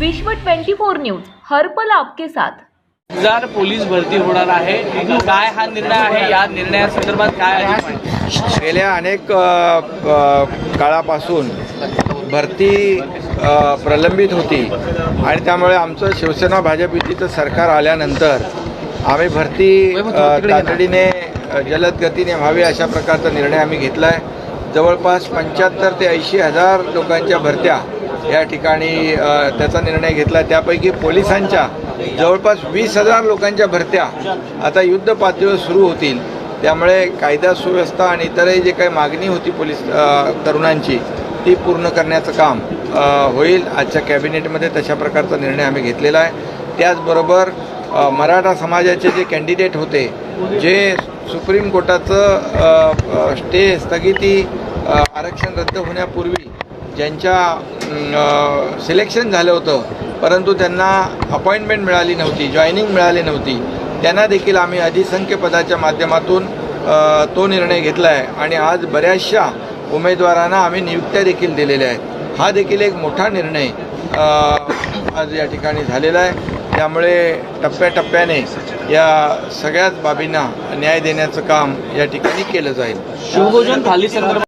विश्व 24 न्यूज हर्पल आपके साथ. हजार पोलीस भरती होणार आहे काय हा निर्णय आहे? या निर्णयासंदर्भात काय? गेल्या अनेक काळापासून भरती प्रलंबित होती. आणि त्यामुळे आमचं शिवसेना भाजप युतीचं सरकार आल्यानंतर आम्ही भरती तातडीने जलद गतीने व्हावी अशा प्रकारचा निर्णय आम्ही घेतला आहे जवळपास पंच्याहत्तर ते ऐंशी हजार लोकांच्या भरत्या या ठिकाणी त्याचा निर्णय घेतला. त्यापैकी पोलिसांच्या जवळपास वीस हजार लोकांच्या भरत्या आता युद्ध पातळीवर सुरू होतील. त्यामुळे कायदा सुव्यवस्था आणि इतरही जे काही मागणी होती पोलीस तरुणांची ती पूर्ण करण्याचं काम होईल. आजच्या कॅबिनेटमध्ये तशा प्रकारचा निर्णय आम्ही घेतलेला आहे. त्याचबरोबर मराठा समाजाचे जे कॅन्डिडेट होते जे सुप्रीम कोर्टाचं स्टे स्थगिती आरक्षण रद्द होण्यापूर्वी ज्यांच्या सिलेक्शन झालं होतं. परंतु त्यांना अपॉइंटमेंट मिळाली नव्हती जॉईनिंग मिळाली नव्हती. त्यांना देखील आम्ही अधिसंख्य पदाच्या माध्यमातून तो निर्णय घेतला आहे आणि आज बऱ्याचशा उमेदवारांना आम्ही नियुक्त्या देखील दिलेल्या आहेत. हा देखील एक मोठा निर्णय आज या ठिकाणी झालेला आहे. त्यामुळे टप्प्याटप्प्याने या सगळ्याच बाबींना न्याय देण्याचं काम या ठिकाणी केलं जाईल. शिवभोजन थाली संदर्भात